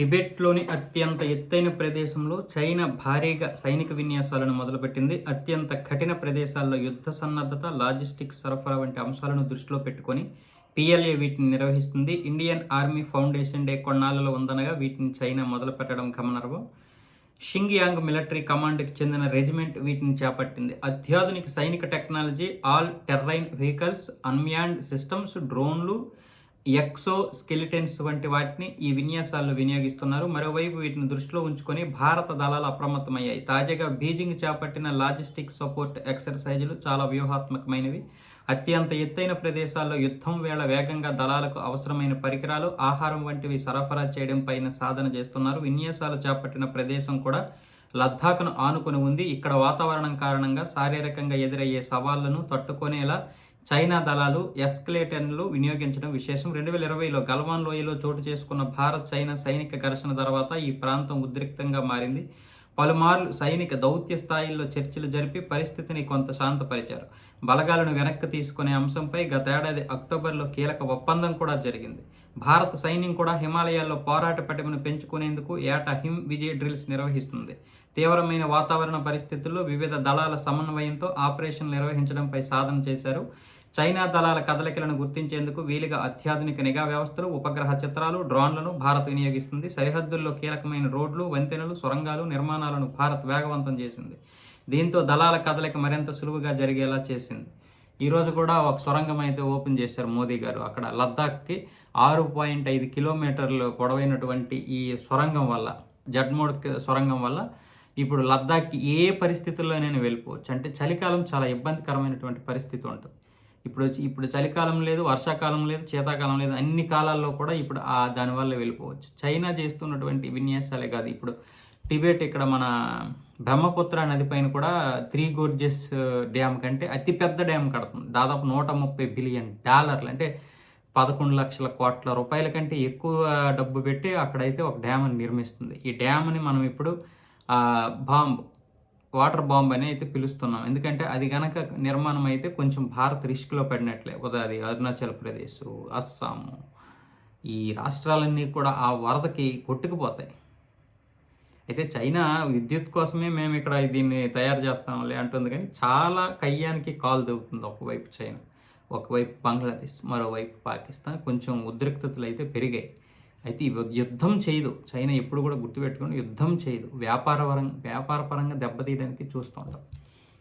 టిబెట్లోని అత్యంత ఎత్తైన ప్రదేశంలో చైనా భారీగా సైనిక విన్యాసాలను మొదలుపెట్టింది. అత్యంత కఠిన ప్రదేశాల్లో యుద్ధ సన్నద్ధత లాజిస్టిక్ సరఫరా వంటి అంశాలను దృష్టిలో పెట్టుకొని పిఎల్ఏ వీటిని నిర్వహిస్తుంది. ఇండియన్ ఆర్మీ ఫౌండేషన్ డే కొన్నాళ్ళలో ఉందనగా వీటిని చైనా మొదలుపెట్టడం గమనార్హం. షింగ్యాంగ్ మిలిటరీ కమాండ్కి చెందిన రెజిమెంట్ వీటిని చేపట్టింది. అత్యాధునిక సైనిక technology all terrain vehicles unmanned systems డ్రోన్లు ఎక్సో స్కెలిటన్స్ వంటి వాటిని ఈ విన్యాసాల్లో వినియోగిస్తున్నారు. మరోవైపు వీటిని దృష్టిలో ఉంచుకొని భారత దళాలు అప్రమత్తమయ్యాయి. తాజాగా బీజింగ్ చేపట్టిన లాజిస్టిక్ సపోర్ట్ ఎక్సర్సైజులు చాలా వ్యూహాత్మకమైనవి. అత్యంత ఎత్తైన ప్రదేశాల్లో యుద్ధం వేళ వేగంగా దళాలకు అవసరమైన పరికరాలు ఆహారం వంటివి సరఫరా చేయడం పైన సాధన చేస్తున్నారు. విన్యాసాలు చేపట్టిన ప్రదేశం కూడా లద్దాఖ్ను ఆనుకుని ఉంది. ఇక్కడ వాతావరణం కారణంగా శారీరకంగా ఎదురయ్యే సవాళ్ళను తట్టుకునేలా చైనా దళాలు ఎస్కలేటర్లు వినియోగించడం విశేషం. రెండు వేల ఇరవైలో గల్వాన్ లోయలో చోటు చేసుకున్న భారత్ చైనా సైనిక ఘర్షణ తర్వాత ఈ ప్రాంతం ఉద్రిక్తంగా మారింది. పలుమార్లు సైనిక దౌత్య స్థాయిల్లో చర్చలు జరిపి పరిస్థితిని కొంత శాంతపరిచారు. బలగాలను వెనక్కి తీసుకునే అంశంపై గతేడాది అక్టోబర్లో కీలక ఒప్పందం కూడా జరిగింది. భారత సైన్యం కూడా హిమాలయాల్లో పోరాట పటిమను పెంచుకునేందుకు ఏటా హిమ్ విజయ్ డ్రిల్స్ నిర్వహిస్తుంది. తీవ్రమైన వాతావరణ పరిస్థితుల్లో వివిధ దళాల సమన్వయంతో ఆపరేషన్లు నిర్వహించడంపై సాధన చేశారు. చైనా దళాల కదలికలను గుర్తించేందుకు వీలుగా అత్యాధునిక నిఘా వ్యవస్థలు ఉపగ్రహ చిత్రాలు డ్రోన్లను భారత్ వినియోగిస్తుంది. సరిహద్దుల్లో కీలకమైన రోడ్లు వంతెనలు సొరంగాలు నిర్మాణాలను భారత్ వేగవంతం చేసింది. దీంతో దళాల కదలిక మరింత సులువుగా జరిగేలా చేసింది. ఈరోజు కూడా ఒక సొరంగం అయితే ఓపెన్ చేశారు మోదీ గారు. అక్కడ లద్దాఖ్కి ఆరు పాయింట్ ఐదు కిలోమీటర్లు పొడవైనటువంటి ఈ సొరంగం వల్ల జడ్మోడ్ సొరంగం వల్ల ఇప్పుడు లద్దాఖ్కి ఏ పరిస్థితుల్లోనైనా వెళ్ళిపోవచ్చు. అంటే చలికాలం చాలా ఇబ్బందికరమైనటువంటి పరిస్థితి ఉంటుంది. ఇప్పుడు వచ్చి- ఇప్పుడు చలికాలం లేదు వర్షాకాలం లేదు శీతాకాలం లేదు అన్ని కాలాల్లో కూడా ఇప్పుడు ఆ దానివల్ల వెళ్ళిపోవచ్చు. చైనా చేస్తున్నటువంటి విన్యాసాలే కాదు. ఇప్పుడు టిబెట్ ఇక్కడ మన బ్రహ్మపుత్ర నది పైన కూడా త్రీ గోర్జెస్ డ్యామ్ కంటే అతిపెద్ద డ్యామ్ కడుతుంది. దాదాపు నూట ముప్పై బిలియన్ డాలర్లు అంటే పదకొండు లక్షల కోట్ల రూపాయల కంటే ఎక్కువ డబ్బు పెట్టి అక్కడైతే ఒక డ్యామ్ని నిర్మిస్తుంది. ఈ డ్యామ్ని మనం ఇప్పుడు బాంబ్ వాటర్ బాంబ్ అని అయితే పిలుస్తున్నాం. ఎందుకంటే అది గనక నిర్మాణం అయితే కొంచెం భారత్ రిస్క్లో పడినట్లే. ఉదాది అరుణాచల్ ప్రదేశ్ అస్సాము ఈ రాష్ట్రాలన్నీ కూడా ఆ వరదకి కొట్టుకుపోతాయి. అయితే చైనా విద్యుత్ కోసమే మేము ఇక్కడ దీన్ని తయారు చేస్తాంలే అంటుంది కానీ చాలా కయ్యానికి కాలు దొరుకుతుంది ఒకవైపు చైనా ఒకవైపు బంగ్లాదేశ్ మరోవైపు పాకిస్తాన్. కొంచెం ఉద్రిక్తతలు అయితే పెరిగాయి. అయితే ఇవి యుద్ధం చేయదు. చైనా ఎప్పుడు కూడా గుర్తుపెట్టుకొని యుద్ధం చేయదు. వ్యాపార పరంగా వ్యాపార పరంగా దెబ్బతీయడానికి చూస్తూ ఉంటాం.